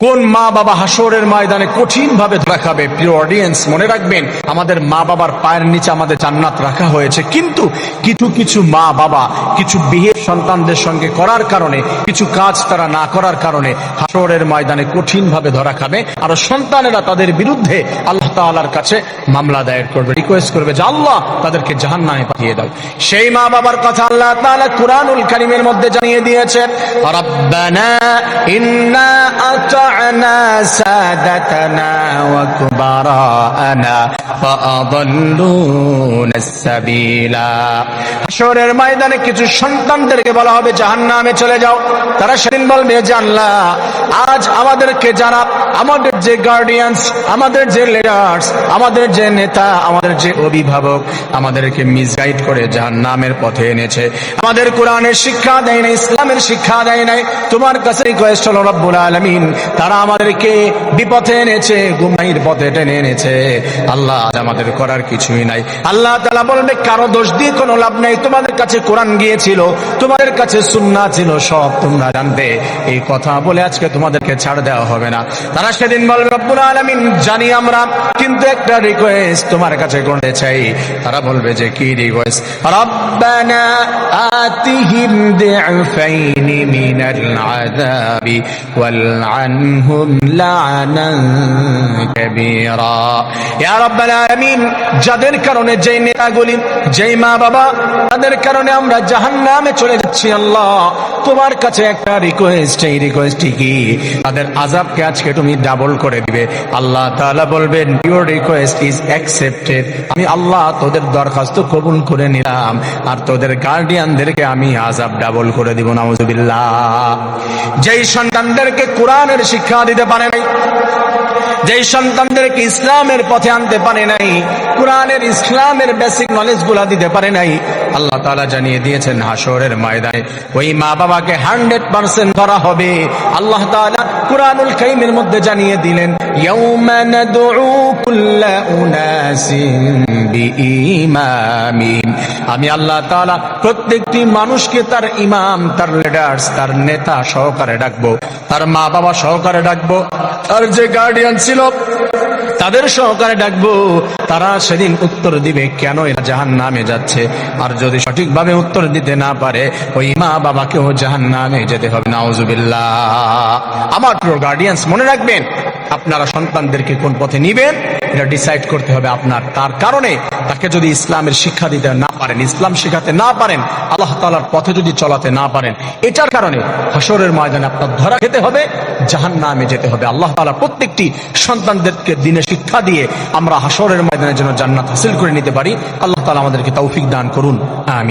কোন মা বাবা হাসরের ময়দানে কঠিন ভাবে রাখাবে প্রিয় অডিয়েন্স মনে রাখবেন, আমাদের মা বাবার পায়ের নিচে আমাদের জান্নাত রাখা হয়েছে। কিন্তু কিছু কিছু মা বাবা, কিছু বিহে সন্তানদের সঙ্গে করার কারণে, কিছু কাজ তারা না করার কারণে হাসরের ময়দানে কঠিন ভাবে ধরা খাবে। আর সন্তানেরা তাদের বিরুদ্ধে আল্লাহ তাআলার কাছে মামলা দায়ের করবে রিকোয়েস্ট করবে যে, আল্লাহ, তাদেরকে জাহান্নামে পাঠিয়ে দাও। সেই মা বাবার কথা আল্লাহ তাআলা কুরআনুল কারীমের মধ্যে জানিয়ে দিয়েছেন সাদাতানা ওয়া কুবারানা ফাআদাল্লুনা সাবিলা হাশরের ময়দানে কিছু সন্তানদেরকে বলা হবে, জাহান্নামে চলে যাও। তারা সেদিন বলবে আল্লাহ আজ আমাদেরকে যারা আমাদের যে গার্ডিয়ানস আমাদের যে লিডার্স আমাদের যে নেতা, আমাদের যে অভিভাবক, আমাদেরকে মিসগাইড করে জাহান্নামের পথে এনেছে। আমাদের কোরআনের শিক্ষা দেয় নাই, ইসলামের শিক্ষা দেয় নাই। তোমার কাছে রিকোয়েস্ট হলো, রব্বুল আলামিন তারা আমাদেরকে বিপথে এনেছে গুমাইর পথে টেনে এনেছে। আল্লাহ আমাদের করার কিছুই নাই। আল্লাহ তাআলা বলবে কারও দোষ দিয়ে কোনো লাভ নাই। তোমাদের কাছে কোরআন গিয়েছিল, তোমাদের কাছে সুন্নাহ ছিল, সব তোমরা জানবে। এই কথা বলে আজকে তোমাদেরকে ছাড় দেওয়া হবে না। তারা সেদিন বলবে রব্বুল আলামিন, জানি আমরা, কিন্তু একটা রিকোয়েস্ট তোমার কাছে করতে চাই। তারা বলবে যে, কি রিকোয়েস্ট রব্বানা আতিহিম দি'ফাইন মিনাল আযাবি ওয়ালআনহুম লা'নান কাবীরা ইয়া রাব্বাল আলামিন যাদের কারণে যেই নেতাগুলি, যেই মা বাবা, তাদের কারণে আমরা জাহান্নামে চলে যাচ্ছি আল্লাহ। তোমার কাছে একটা রিকোয়েস্ট এই রিকোয়েস্ট কি? তাদের আজাবকে আজকে তুমি ডাবল করে দিবে। আল্লাহ তাআলা বলবেন ইউর রিকোয়েস্ট ইজ অ্যাকসেপ্টেড আমি আল্লাহ তোদের দরখাস্ত কবুল করে নিলাম। আর তোদের গার্ডিয়ানদেরকে আমি আজাব ডাবল করে দিব, নাউজুবিল্লাহ। যেই সন্তানদেরকে কোরআনের শিক্ষা দিতে পারে নাই যেই সন্তানদেরকে ইসলামের পথে আনতে পারে নাই, কোরআনের, ইসলামের বেসিক নলেজগুলা দিতে পারে নাই, আল্লাহ তাআলা জানিয়ে দিয়েছেন হাসরের ময়দানে ওই মা বাবাকে হান্ড্রেড পার্সেন্ট ধরা হবে। আল্লাহ তাআলা কোরআনুল কারীমের মধ্যে জানিয়ে দিলেন আমি আল্লাহ তাআলা প্রত্যেকটি মানুষকে তার ইমাম, তার লিডার্স তার নেতা সহকারে ডাকবো। তার মা বাবা সহকারে ডাকবো। তার যে গার্ডিয়ান ছিল, তাদের সহকারে ডাকবো। তারা সেদিন উত্তর দিবে কেন এরা জাহান নামে যাচ্ছে। আর যদি সঠিকভাবে উত্তর দিতে না পারে, ওই মা বাবাকেও জাহান নামে যেতে হবে। নাউজুবিল্লাহ। আমার প্রিয় গার্ডিয়ানস মনে রাখবেন, আপনারা সন্তানদেরকে কোন পথে নিবেন, এটা ডিসাইড করতে হবে আপনার। তার কারণে তাকে যদি ইসলামের শিক্ষা দিতে না পারেন, ইসলাম শেখাতে না পারেন, আল্লাহ তালার পথে যদি চলাতে না পারেন, এটার কারণে হাসরের ময়দানে আপনার ধরা খেতে হবে জাহান নামে যেতে হবে। আল্লাহ তালা প্রত্যেকটি সন্তানদেরকে দিনে শিক্ষা দিয়ে আমরা হাসরের ময়দানের জন্য জান্নাত হাসিল করে নিতে পারি। আল্লাহ তালা আমাদেরকে তৌফিক দান করুন। আমি